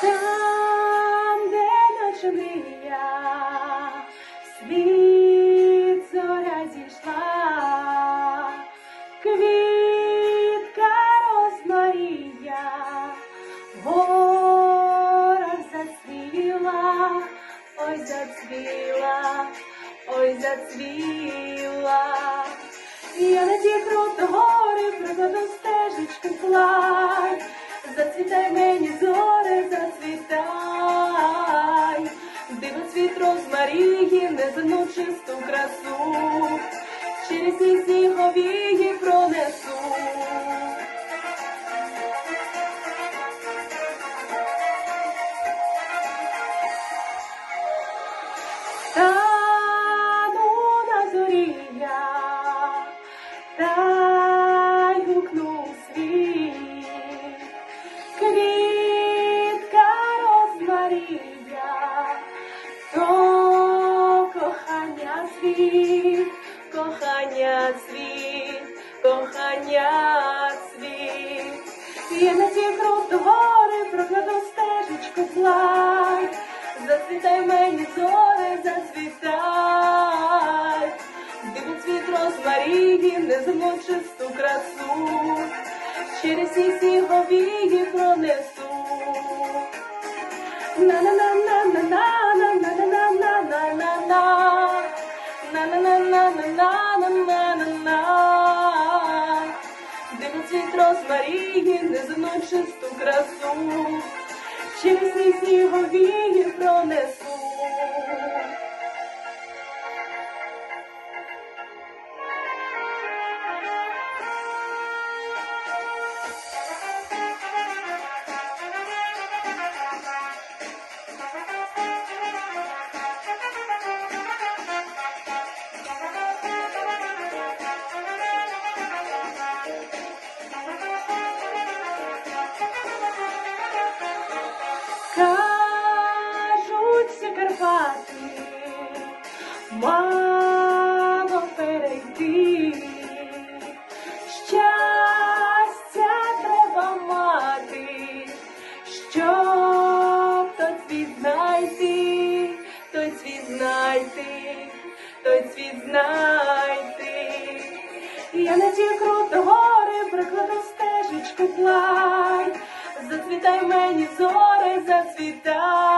там, де ночний я, світ зоря зійшла, квітка розмарія, гора зацвіла, ой зацвіла, ой зацвіла, я на ті крут гори, прикладу стежечка. Розмарії, неземну чисту красу. Через ці сніговії пронесу. Світ, кохання світ. На ті круто гори прокладу стежечку плай. Зацвітай мені зоре, зацвітай. Диво цвіт розмарії, неземну чисту красу. Через ці сніговії пронесу. на на на на на на на на на на цвіт розмарії, неземну чисту красу. Через ці сніговії пронесу. Мало перейти, щастя треба мати, щоб той світ знайти, той світ знайти, той світ знайти. Я на ті круто гори прикладу стежечку плай. Зацвітай мені зоре, зацвітай.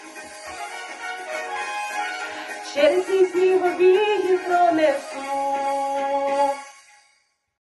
Esse vivo vídeo promessou.